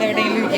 എവിടെയെങ്കിലും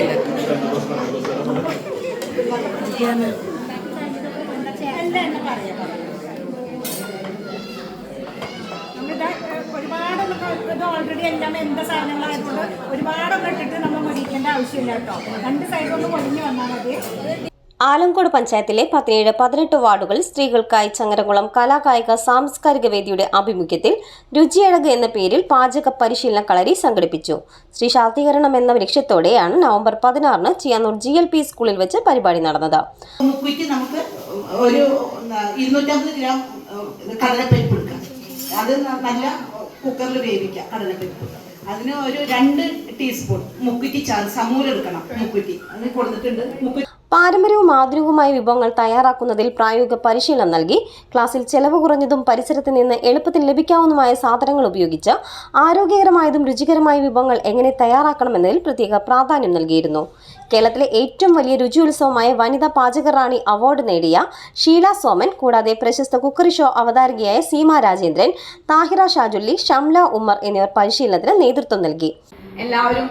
നമ്മളിത് ഒരുപാടൊന്നും ഇത് ഓൾറെഡി എല്ലാം എന്താ സാധനങ്ങളായതുകൊണ്ട് ഒരുപാടൊന്നും ഇട്ടിട്ട് നമ്മൾ മുരിക്കേണ്ട ആവശ്യമില്ല കേട്ടോ. രണ്ട് സൈഡൊന്ന് ഒഴിഞ്ഞു വന്നാൽ മതി. ആലങ്കോട് പഞ്ചായത്തിലെ പതിനേഴ് പതിനെട്ട് വാർഡുകൾ സ്ത്രീകൾക്കായി ചങ്ങരകുളം കലാകായിക സാംസ്കാരിക വേദിയുടെ ആഭിമുഖ്യത്തിൽ രുചിയഴക് എന്ന പേരിൽ പാചക പരിശീലന കളരി സംഘടിപ്പിച്ചു. ശ്രീ ശാക്തീകരണം എന്ന ലക്ഷ്യത്തോടെയാണ് നവംബർ പതിനാറിന് ചിയാനൂർ ജി എൽ പി സ്കൂളിൽ വെച്ച് പരിപാടി നടന്നത്. നമുക്ക് ഒരു ഇരുന്നൂറ്റമ്പത് ഗ്രാം നല്ല കുക്കറിൽ അതിന് ഒരു രണ്ട് ടീസ്പൂൺ മുക്കുറ്റി സമൂല എടുക്കണം മുക്കുറ്റി അത് കൊടുത്തിട്ടുണ്ട്. മുക്കുറ്റി പാരമ്പര്യവും ആധുനികവുമായ വിഭവങ്ങൾ തയ്യാറാക്കുന്നതിൽ പ്രായോഗിക പരിശീലനം നൽകി. ക്ലാസ്സിൽ ചെലവ് കുറഞ്ഞതും പരിസരത്ത് നിന്ന് എളുപ്പത്തിൽ ലഭിക്കാവുന്നതുമായ സാധനങ്ങൾ ഉപയോഗിച്ച് ആരോഗ്യകരമായതും രുചികരമായ വിഭവങ്ങൾ എങ്ങനെ തയ്യാറാക്കണമെന്നതിൽ പ്രത്യേക പ്രാധാന്യം നൽകിയിരുന്നു. കേരളത്തിലെ ഏറ്റവും വലിയ രുചി ഉത്സവമായ വനിതാ പാചക റാണി അവാർഡ് നേടിയ ഷീല സോമൻ കൂടാതെ പ്രശസ്ത കുക്കറി ഷോ അവതാരകയായ സീമ രാജേന്ദ്രൻ താഹിറ ഷാജുല്ലി ഷംല ഉമ്മർ എന്നിവർ പരിശീലനത്തിന് നേതൃത്വം നൽകി. എല്ലാവരും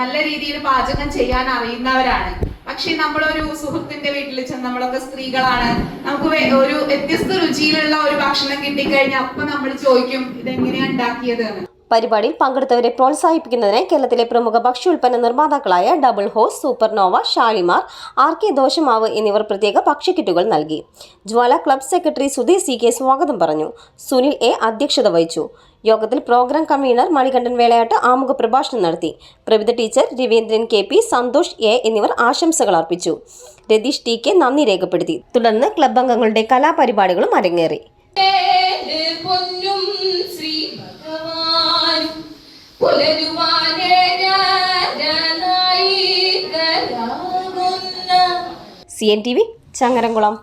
നല്ല രീതിയിൽ പാചകം ചെയ്യാൻ അറിയുന്നവരാണ്. പക്ഷെ നമ്മളൊരു സുഹൃത്തിന്റെ വീട്ടിൽ ചെന്ന് നമ്മളൊക്കെ സ്ത്രീകളാണ്. നമുക്ക് ഒരു വ്യത്യസ്ത രുചിയിലുള്ള ഒരു ഭക്ഷണം കിട്ടിക്കഴിഞ്ഞാൽ അപ്പൊ നമ്മൾ ചോദിക്കും ഇതെങ്ങനെയാ ഉണ്ടാക്കിയത് പരിപാടിയിൽ പങ്കെടുത്തവരെ പ്രോത്സാഹിപ്പിക്കുന്നതിന് കേരളത്തിലെ പ്രമുഖ ഭക്ഷ്യോൽപ്പന്ന നിർമ്മാതാക്കളായ double horse supernova Shalimar R K ദോശമാവ് എന്നിവർ പ്രത്യേക ഭക്ഷ്യക്കിറ്റുകൾ നൽകി. Jwala club secretary Sudheer C K സ്വാഗതം പറഞ്ഞു. സുനിൽ എ അധ്യക്ഷത വഹിച്ചു. യോഗത്തിൽ പ്രോഗ്രാം കൺവീനർ മണികണ്ഠൻ വേളയാട്ട് ആമുഖ പ്രഭാഷണം നടത്തി. Pravida teacher Raveendran K P Santhosh A എന്നിവർ ആശംസകൾ അർപ്പിച്ചു. രതീഷ് ടി കെ നന്ദി രേഖപ്പെടുത്തി. തുടർന്ന് ക്ലബ് അംഗങ്ങളുടെ കലാപരിപാടികളും അരങ്ങേറി. C N T V Changaramkulam.